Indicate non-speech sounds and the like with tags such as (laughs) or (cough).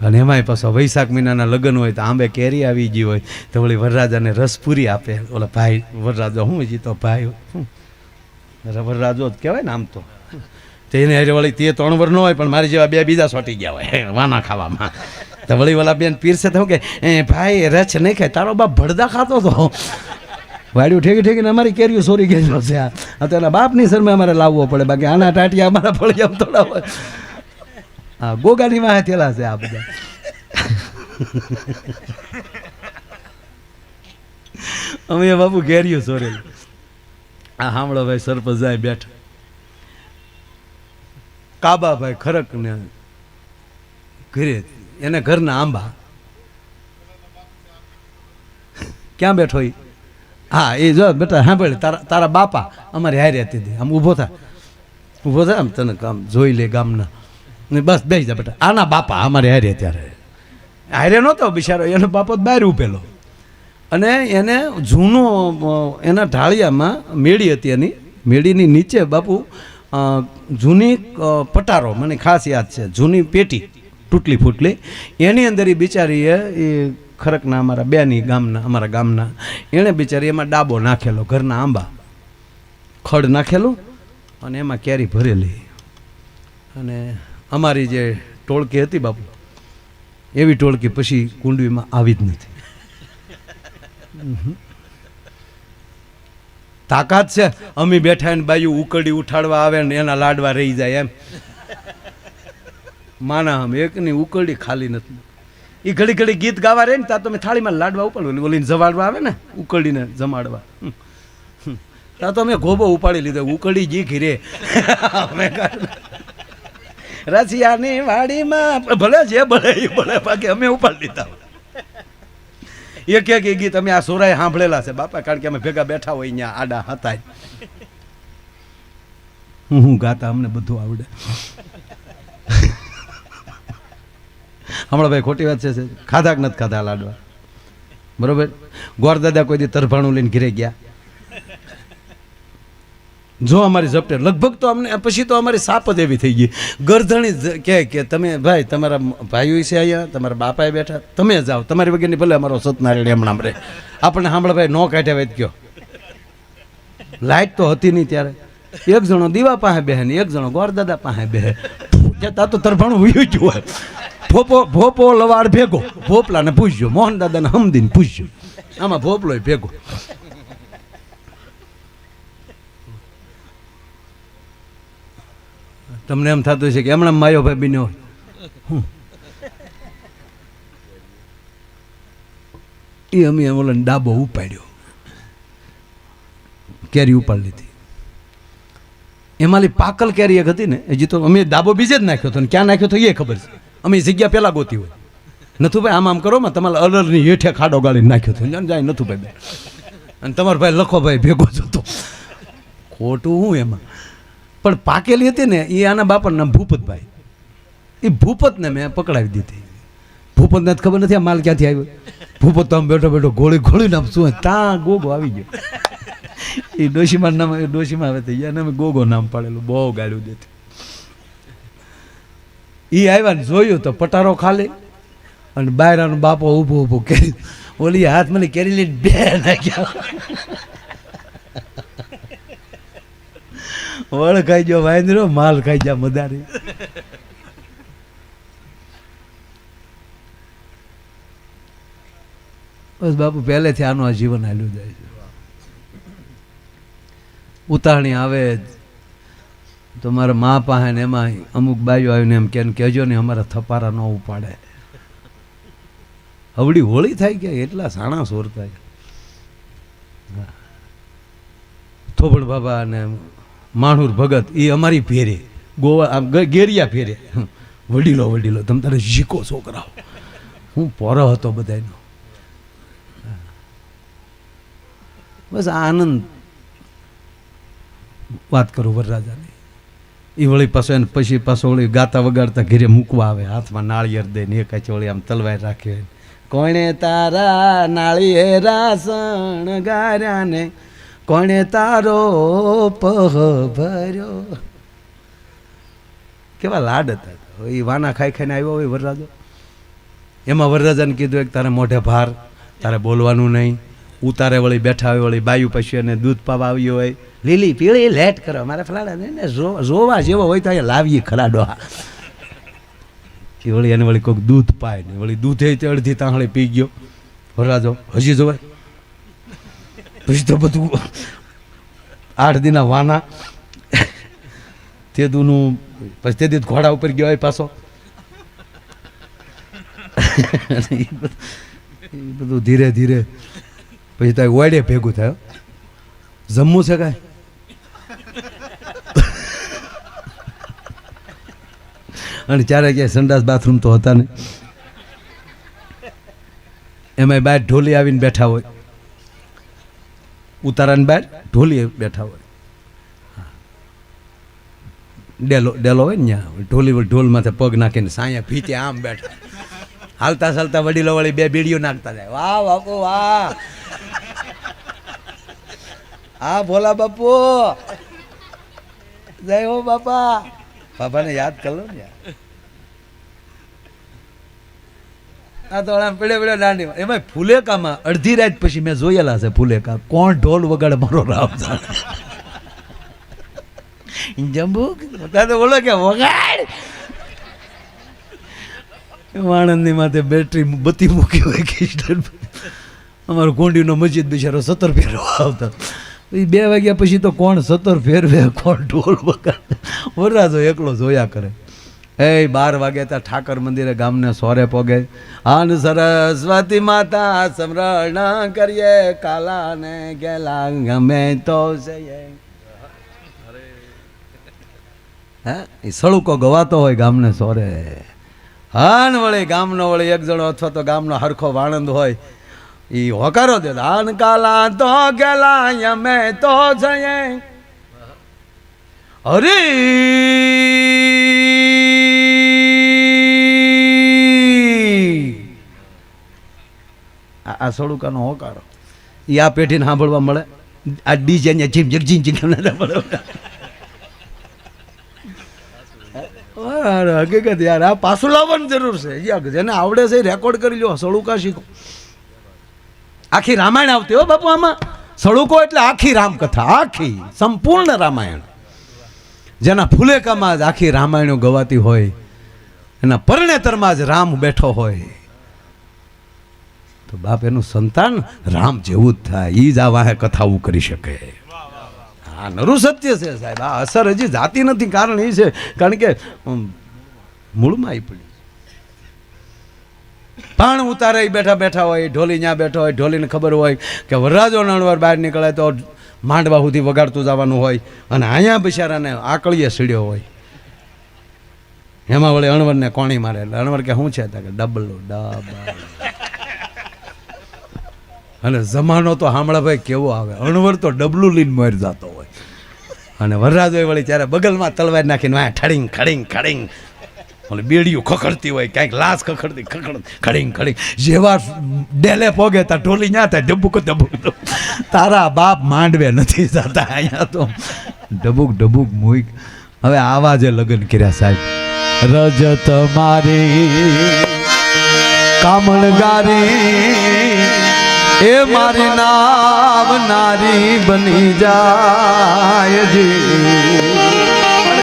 અને એમાંય પાછો વૈશાખ મહિનાના લગ્ન હોય તો આંબે કેરી આવી ગઈ હોય તો વળી વરરાજાને રસ પૂરી આપે. ઓલા ભાઈ, વરરાજો હું હજી તો ભાઈ શું વરરાજો જ કહેવાય ને આમ તો. તેને હારે વળી તે ત્રણ વર ન હોય પણ મારી જેવા બે બીજા સોટી ગયા હોય. વાના ખાવામાં. તો વળી ઓલા બેન પીરસે તો કે, એ ભાઈ રચ નહીં ખાય. તારો બાપ ભડદા ખાતો તો. વાડ્યું ઠેકી ઠેકીને અમારી કેરીઓ સોરી ગયેલો છે આ. તો એના બાપની શરમે અમારે લાવવો પડે. બાકી આના ટાટિયા અમારા ફળિયા થોડા હોય. હા ગોગાની વાહે થયેલા છે આ બધા અમે બાપુ કેરીઓ સોરેલી આ સાંભળો ભાઈ સરપંચ જાય બેઠા કાબાભાઈ ખરક ને ઘરે એને ઘરના આંબા ક્યાં બેઠો ઈ હા એ જો બેટા સાંભળ તારા તારા બાપા અમારી હારે હતી. આમ ઊભો થા ઊભો થા આમ તને આમ જોઈ લે ગામના ને બસ બેસી જા બેટા. આના બાપા અમારે હારે ત્યારે હારે નહોતો બિચારો, એનો બાપો બહાર ઉભેલો. અને એને જૂનો એના ઢાળિયામાં મેળી હતી એની. મેળીની નીચે બાપુ જૂની પટારો, મને ખાસ યાદ છે, જૂની પેટી તૂટલી ફૂટલી. એની અંદર એ બિચારીએ એ ખરકના અમારા બેની ગામના, અમારા ગામના, એણે બિચારી એમાં ડાબો નાખેલો, ઘરના આંબા. ખડ નાખેલું અને એમાં કેરી ભરેલી. અને અમારી જે ટોળકી હતી બાપુ, એવી ટોળકી પછી કુંડવીમાં આવી જ નથી. તાકાત છે. અમે બેઠા ને બાયું ઉકળી ઉઠાડવા આવે ને એના લાડવા રહી જાય એમ. માના આમ એકની ઉકળી ખાલી નથી. એ ઘડી ઘડી ગીત ગાવા રહે ને ત્યાં તમે થાળીમાં લાડવા ઉપાડો ઓલીને જમાડવા આવે ને ઉકળીને જમાડવા. હમ. હમ. ત્યાં તો અમે ગોબો ઉપાડી લીધો. ઉકળી જી ઘીરે (laughs) અમે રસિયાની વાડીમાં. ભલે જે ભલે એ ભલે, બાકી અમે ઉપાડી લીધા. એક એક ગીત અમે આ સોરાએ સાંભળેલા છે, બાપા, કારણ કે અમે ભેગા બેઠા હોય અહીંયા, આડા હતા હું હું ગાતા અમને બધું આવડે. હમણાં ભાઈ ખોટી વાત છે ખાધા કે નથી ખાધા લાડવા? બરોબર? ગોર દાદા કોઈ દી તરભાણું લઈને ઘરે ગયા. જો અમારી ઝપટે લગભગ તો અમને, પછી તો અમારી સાપ જ એવી થઈ ગઈ. ગરધણી કહે કે, તમે ભાઈ, તમારા ભાઈઓ છે અહીંયા, તમારા બાપાએ બેઠા. તમે જાઓ તમારી વગેરેની ભલે અમારો સતનારાયણ એમણામ રે આપણને સાંભળે ભાઈ નો કાઢ્યા હોય તો કયો. લાઇટ તો હતી નહીં ત્યારે. એક જણો દીવા પાસે બેહે ને એક જણો ગોરદાદા પાસે બેહે. કે તા તરફાણું વયું જ હોય. ભોપો ભોપો લવાડ ભેગો. ભોપલાને પૂછજો મોહન દાદાને હમદીને પૂછજો આમાં ભોપલોય ભેગો. તમને એમ થતું છે કે એમણે માયો ભાઈ બન્યો હું. એ અમે ઓલો ડાબો ઉપાડ્યો. કેરી ઉપાડી લીધી. એમાંલી પાકલ કેરી એક હતી ને, હજી તો અમે ડાબો બીજે જ નાખ્યો હતો ને, ક્યાં નાખ્યો તો એ ખબર છે. અમે જગ્યા પહેલાં ગોતી હોય. નથુ ભાઈ, આમ આમ કરો માં, તમારા અલરની હેઠે ખાડો ગાળીને નાખ્યો હતો. જાય નથુ ભાઈ અને તમારો ભાઈ લખો ભાઈ ભેગો જતો ખોટું હું એમાં? પણ પાકેલી હતી ને, એ આના બાપાનું નામ ભૂપતભાઈ. એ ભૂપતને મેં પકડાવી દીધી. ભૂપતને જ ખબર નથી આ માલ ક્યાંથી આવ્યો. ભૂપત તો આમ બેઠો બેઠો ગોળી ગોળી નામ શું ત્યાં ગોગો આવી ગયો. એ ડોશીમાં નામ ડોશીમાં આવે એને અમે ગોગો નામ પાડેલું, બહુ ગાળ્યું દેતી. એ આવ્યા ને જોયું તો પટારો ખાલી, અને બાયરાનો બાપો ઊભો ઊભો કેરી, ઓલી હાથ મને કેરી લઈને બે નાખ્યા. વળ ખાઈ ગયો વાંદરો, માલ ખાઈ જા મદારી. બસ બાપુ, પહેલેથી આનું આ જીવન હાલ્યું જાય છે. ઉતારણી આવે તો મારા મા પાસે ને એમાં અમુક બાઈઓ આવીને એમ કે કહેજો ને અમારા થપારા ન ઉપાડે. હવડી હોળી થાય કે એટલા સાણા સોર થાય. થોબડ બાબા અને માણુર ભગત એ અમારી ફેરે ગોવા, આમ ગેરિયા ફેરે વડીલો વડીલો, તમે તારે શીખો છોકરાઓ. હું પોરો હતો બધાનો બસ આનંદ. વાત કરું વરરાજાની. એ વળી પાછો એને પછી પાછો વળી ગાતા વગાડતા ઘરે મૂકવા આવે, હાથમાં નાળિયેર દઈને એક કાંઈ વળી આમ તલવાર રાખે. કોણે તારા નાળિયેરા શણગાર્યા ને? કોણે તારો પહ ભર્યો? કેવા લાડ હતા એ વાના ખાઈ ખાઈને આવ્યો હોય વરરાજો. એમાં વરરાજાને કીધું એક, તારે મોઢે ભાર, તારે બોલવાનું નહીં. ઉતારે વળી બેઠા હોય, વળી બાયું પછી અને દૂધ પાવા આવ્યું હોય. લીલી પીળી લેટ કરો, મારે ફલાડા ને જોવા જેવો હોય તો અહીંયા લાવીએ ખલાડો એ વળી એને વળી કોઈક દૂધ પાય ને, વળી દૂધે અડધી તાંહળી પી ગયો. વરરાજો, હજી જોવાય પછી તો બધું આઠ દિના વાના તે દૂનું પછી તે દી ઘોડા ઉપર ગયો હોય પાછો. બધું- ધીરે ધીરે પછી ત્યાં વાડે ભેગું થયો જમવું છે કાંઈ? અને ચારે ક્યાંય સંડાસ બાથરૂમ તો હતા નહીં. એમાંય બાર ઢોલી આવીને બેઠા હોય. ઉતારાની બહાર ઢોલી બેઠા હોય. ડેલો ડેલો હોય ને ત્યાં, ઢોલી ઢોલ માથે પગ નાખીને સાયા ભીતે આમ બેઠા. હાલતા ચાલતા વડીલો વળી બે બીડીઓ નાખતા જાય. વાહ બાપુ વાહ. હા, ભોલા બાપુ. જય હો બાપા. બાપાને યાદ કરો ને યાર. આ તો આમ પડે પડે દાંડી એમાં ફુલેકામાં અડધી રાત પછી મેં જોયેલા છે ફુલેકા. કોણ ઢોલ વગાડે મારો રામ જંબુ? તો બોલો કે વગાડ. વાણંદની માથે બેટરી બત્તી મૂકી હોય કિસ્ટન અમારો કોંડીનો મસ્જિદ બિચારો સત્તર ફેરવા આવતા. એ બે વાગ્યા પછી તો કોણ સત્તર ફેરવે કોણ ઢોલ વગાડે. વરરાજો એકલો જોયા કરે. એ બાર વાગે ત્યાં ઠાકર મંદિરે ગામને સોરે પોગે. આન સરસ્વતી માતા સમરણ કરીએ, કાલાને ગેલા ગમે તો હે, એ સળુકો ગવાતો હોય ગામને સોરે. હાન વળી ગામનો વળી એક જણો અથવા તો ગામનો હરખો વાણંદ હોય એ હોકારો દે, આન કાલા તો ગેલા અમે તો જઈએ. હરી આ સળુકાનો હોકારો. એ આ પેઢીને સાંભળવા મળે. આ ડીજે ને જીમ જગજીન જીમ હકીકત યાર, આ પાછું લાવવાની જરૂર છે. જેને આવડે છે રેકોર્ડ કરી લો સળુકા શીખો. આખી રામાયણ આવતી હો બાપુ આમાં. સળુકો એટલે આખી રામકથા, આખી, સંપૂર્ણ રામાયણ. જેના ફુલેકામાં જ આખી રામાયણો ગવાતી હોય, એના પરણેતરમાં જ રામ બેઠો હોય. તો બાપ એનું સંતાન રામ જેવું જ થાય. એ જ આ વાહે કથાઓ કરી શકે. હા નરું સત્ય છે સાહેબ. આ અસર હજી જાતી નથી. કારણ એ છે. કારણ કે મૂળમાં આવી પડી પાણ ઉતારે બેઠા બેઠા હોય, ઢોલી ત્યાં બેઠા હોય, ઢોલીને ખબર હોય કે વરરાજો નણવાર બહાર નીકળે તો માંડવા સુધી વગાડતું જવાનું હોય અને અહીંયા બિચારાને આકળીએ સીડ્યો હોય. એમાં વળી અણવરને કોણી મારે. એટલે અણવર કે, શું છે? કે, ડબલ ડબલ. અને જમાનો તો હામળાભાઈ કેવો આવે. અણવર તો ડબલું લઈને મોર જતો હોય. અને વરરાજો વળી ત્યારે બગલમાં તલવાર નાખીને વાય ઠડીંગ ખડીંગ ખડીંગ ઓલી બેડીઓ ખખડતી હોય ક્યાંક લાશ ખખડતી, ખખડ ખડીંગ ખડીંગ જેવા ડેલે પોગે તા ઢોલી ન્યા થાય, ડબુક ડબુક. તારા બાપ માંડવે નથી જતા અહીંયા તો. ડબુક ડબુક મુઈક હવે આવા જે લગ્ન કર્યા સાહેબ. રજત મારી કામણગારી એ મારી નામ નારી બની જાય જી.